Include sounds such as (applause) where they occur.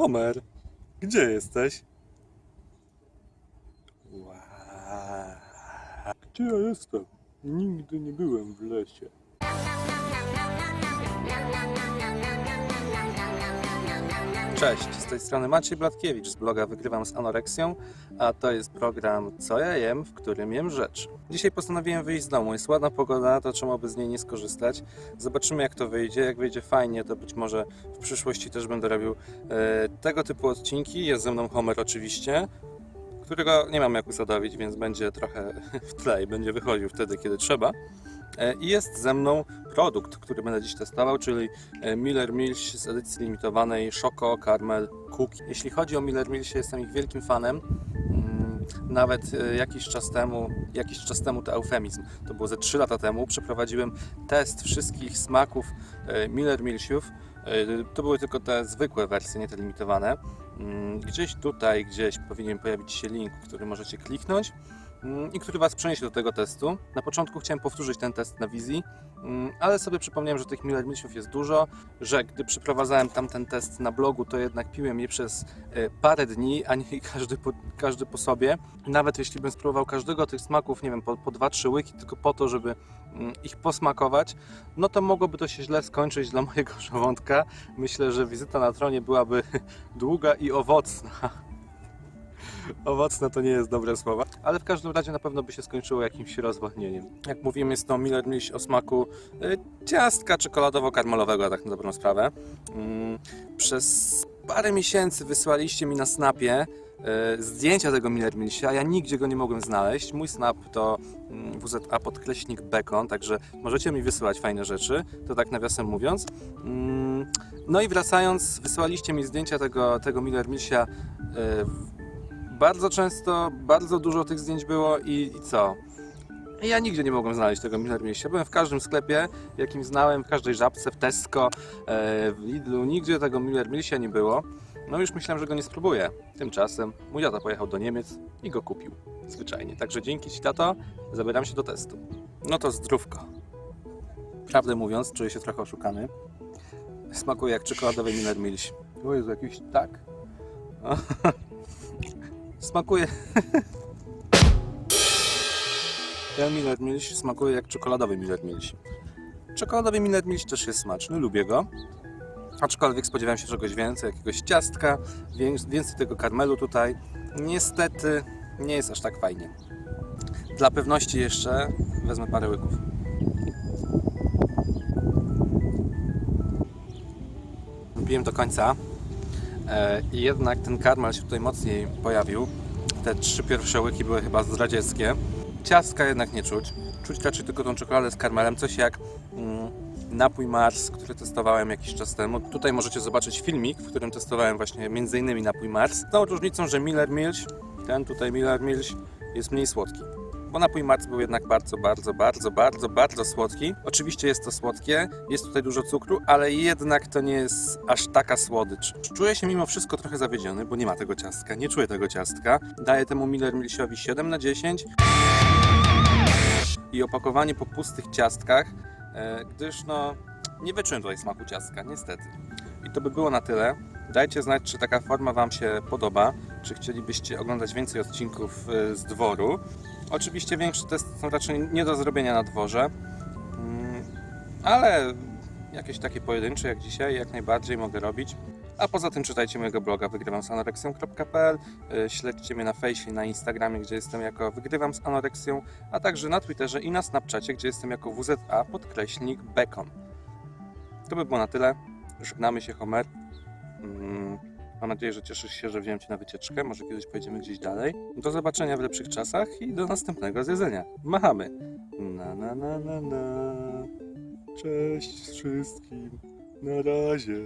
Homer, gdzie jesteś? Gdzie ja jestem? Nigdy nie byłem w lesie. Cześć, z tej strony Maciej Blatkiewicz z bloga Wygrywam z Anoreksją, a to jest program Co ja jem, w którym jem rzeczy. Dzisiaj postanowiłem wyjść z domu, jest ładna pogoda, to czemu by z niej nie skorzystać. Zobaczymy jak to wyjdzie, jak wyjdzie fajnie, to być może w przyszłości też będę robił e, tego typu odcinki. Jest ze mną Homer oczywiście, którego nie mam jak usadowić, więc będzie trochę (laughs) w tle i będzie wychodził wtedy, kiedy trzeba. E, I jest ze mną produkt, który będę dziś testował, czyli e, Miller Mills z edycji limitowanej Choco Caramel Cookie. Jeśli chodzi o Miller Mills, jestem ich wielkim fanem. Mm, Nawet e, jakiś czas temu, jakiś czas temu to eufemizm, to było ze 3 lata temu, przeprowadziłem test wszystkich smaków Miller Millsów. E, To były tylko te zwykłe wersje, nie te limitowane. Mm, Gdzieś tutaj, gdzieś powinien pojawić się link, który możecie kliknąć i który Was przeniesie do tego testu. Na początku chciałem powtórzyć ten test na wizji, mm, ale sobie przypomniałem, że tych Miller Milsów jest dużo, że gdy przeprowadzałem tamten test na blogu, to jednak piłem je przez e, parę dni, a nie (laughs) każdy po, każdy po sobie. Nawet jeśli bym spróbował każdego tych smaków, nie wiem, po, po 2-3 łyki, tylko po to, żeby mm, ich posmakować, no to mogłoby to się źle skończyć dla (laughs) mojego żołądka. Myślę, że wizyta na tronie byłaby (laughs) długa i owocna. Owocna to nie jest dobre słowa, ale w każdym razie na pewno by się skończyło jakimś rozwodnieniem. Jak mówiłem, jest to Miller Mills o smaku y, ciastka czekoladowo-karmelowego, tak na dobrą sprawę. Mm, Przez parę miesięcy wysłaliście mi na snapie y, zdjęcia tego Miller Millsia, a ja nigdzie go nie mogłem znaleźć. Mój snap to mm, WZA podkreśnik bacon, także możecie mi wysyłać fajne rzeczy, to tak nawiasem mówiąc. Mm, No i wracając, wysłaliście mi zdjęcia tego, tego Miller Millsia y, bardzo często, bardzo dużo tych zdjęć było i, i co? Ja nigdzie nie mogłem znaleźć tego Miller. Byłem w każdym sklepie, jakim znałem, w każdej żabce, w Tesco, e, w Lidlu, nigdzie tego Miller Millsia nie było. No już myślałem, że go nie spróbuję. Tymczasem mój tata pojechał do Niemiec i go kupił. Zwyczajnie. Także dzięki Ci, tato, zabieram się do testu. No to zdrówko. Prawdę mówiąc, czuję się trochę oszukany. Smakuje jak czekoladowy Miller Mills. O Jezu, jakiś tak. (laughs) Smakuje. (laughs) Ten Miller Mills smakuje jak czekoladowy Miller Mills. Czekoladowy Miller Mills też jest smaczny, lubię go. Aczkolwiek spodziewałem się czegoś więcej, jakiegoś ciastka, wię- więcej tego karmelu tutaj. Niestety nie jest aż tak fajnie. Dla pewności jeszcze wezmę parę łyków. Piłem do końca. E, I jednak ten karmel się tutaj mocniej pojawił. Te trzy pierwsze łyki były chyba zdradzieckie. Ciastka jednak nie czuć. Czuć raczej tylko tą czekoladę z karmelem, coś jak mm, napój Mars, który testowałem jakiś czas temu. Tutaj możecie zobaczyć filmik, w którym testowałem właśnie m.in. napój Mars. Z tą różnicą, że Miller Mills, ten tutaj Miller Mills jest mniej słodki. Bo napój Mars był jednak bardzo, bardzo, bardzo, bardzo, bardzo słodki. Oczywiście jest to słodkie, jest tutaj dużo cukru, ale jednak to nie jest aż taka słodycz. Czuję się mimo wszystko trochę zawiedziony, bo nie ma tego ciastka, nie czuję tego ciastka. Daję temu Miller Millsiowi 7 na 10 i opakowanie po pustych ciastkach, e, gdyż no nie wyczułem tutaj smaku ciastka, niestety. I to by było na tyle. Dajcie znać, czy taka forma Wam się podoba, czy chcielibyście oglądać więcej odcinków e, z dworu. Oczywiście większe testy są raczej nie do zrobienia na dworze, Mm, ale jakieś takie pojedyncze jak dzisiaj jak najbardziej mogę robić. A poza tym czytajcie mojego bloga wygrywam z anoreksją.pl, e, śledźcie mnie na fejsie na Instagramie, gdzie jestem jako wygrywam z anoreksją, a także na Twitterze i na Snapchacie, gdzie jestem jako WZA podkreśnik bacon. To by było na tyle. Żegnamy się Homer. Mm, Mam nadzieję, że cieszysz się, że wziąłem Cię na wycieczkę. Może kiedyś pojedziemy gdzieś dalej. Do zobaczenia w lepszych czasach i do następnego zjedzenia. Machamy. Na na na na na. Cześć wszystkim. Na razie.